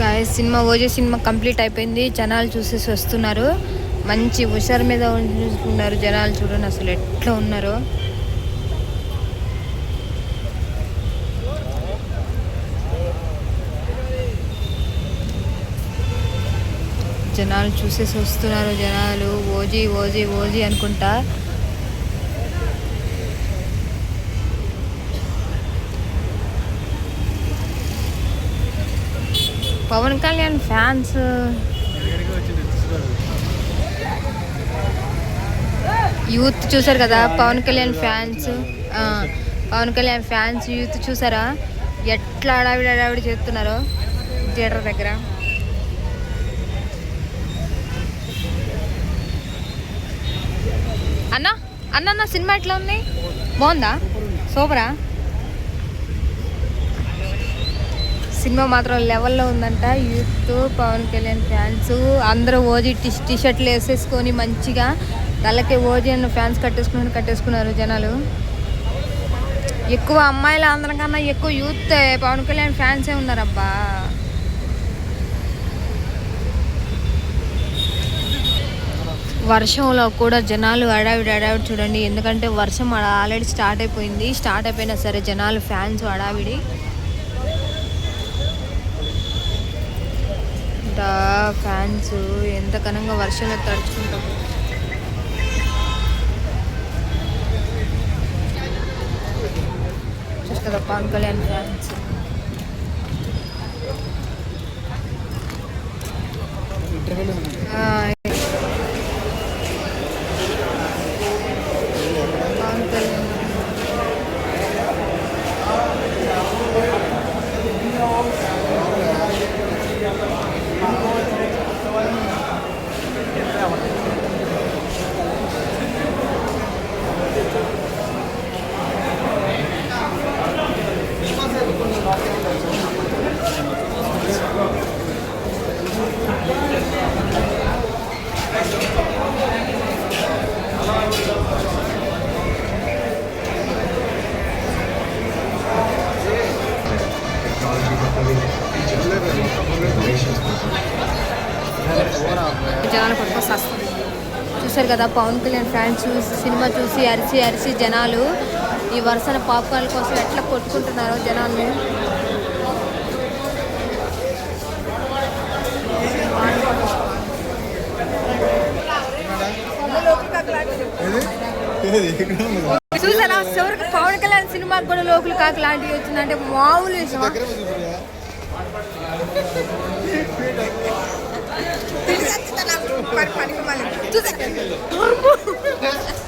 Guys సినిమా OG సినిమా complete అయిపోయింది. జనాలు చూసేసి వస్తున్నారు. మంచి హుషారు మీద చూసుకున్నారు జనాలు చూడండి అసలు ఎట్లా ఉన్నారో. జనాలు చూసేసి వస్తున్నారు జనాలు. ఓజీ ఓజీ ఓజీ అనుకుంటా. పవన్ కళ్యాణ్ ఫ్యాన్స్. యూత్ చూసారు కదా Pawan Kalyan fans. Pawan Kalyan fans youth చూసారా? ఎట్లా అడావిడి అడావిడి చేస్తున్నారో థియేటర్ దగ్గర. అన్న అన్న అన్న సినిమా ఎట్లా ఉంది? బాగుందా? సూపరా? సినిమా మాత్రం లెవెల్లో ఉందంట. యూత్ పవన్ కళ్యాణ్ ఫ్యాన్స్ అందరూ ఓజీ టీ టీ షర్ట్లు వేసేసుకొని మంచిగా తలకి ఓజీ అన్న ఫ్యాన్స్ కట్టేసుకుని కట్టేసుకున్నారు జనాలు. ఎక్కువ అమ్మాయిల అందరికన్నా ఎక్కువ యూత్ పవన్ కళ్యాణ్ ఫ్యాన్సే ఉన్నారబ్బా. వర్షంలో కూడా జనాలు అడావిడి అడావిడి చూడండి. ఎందుకంటే వర్షం ఆల్రెడీ స్టార్ట్ అయిపోయింది. స్టార్ట్ అయిపోయినా సరే జనాలు ఫ్యాన్స్ అడావిడి ఫ్యాన్స్ ఎంత ఘనంగా వర్షంలో తడుచుకుంటాం. చూసి కదా పవన్ కళ్యాణ్ ఫ్యాన్స్. జనాలు పట్టుకొస్తే వస్తుంది చూసారు కదా పవన్ కళ్యాణ్ ఫ్యాన్స్ చూసి సినిమా చూసి అరిచి అరిచి జనాలు ఈ వరుసన పాప్కార్న్ కోసం ఎట్లా కొట్టుకుంటున్నారో జనాలు చూసారా? చివరికి పవన్ కళ్యాణ్ సినిమాకి కూడా లోకల్ కాకి లాంటివి వచ్చిందంటే మామూలు విషయం.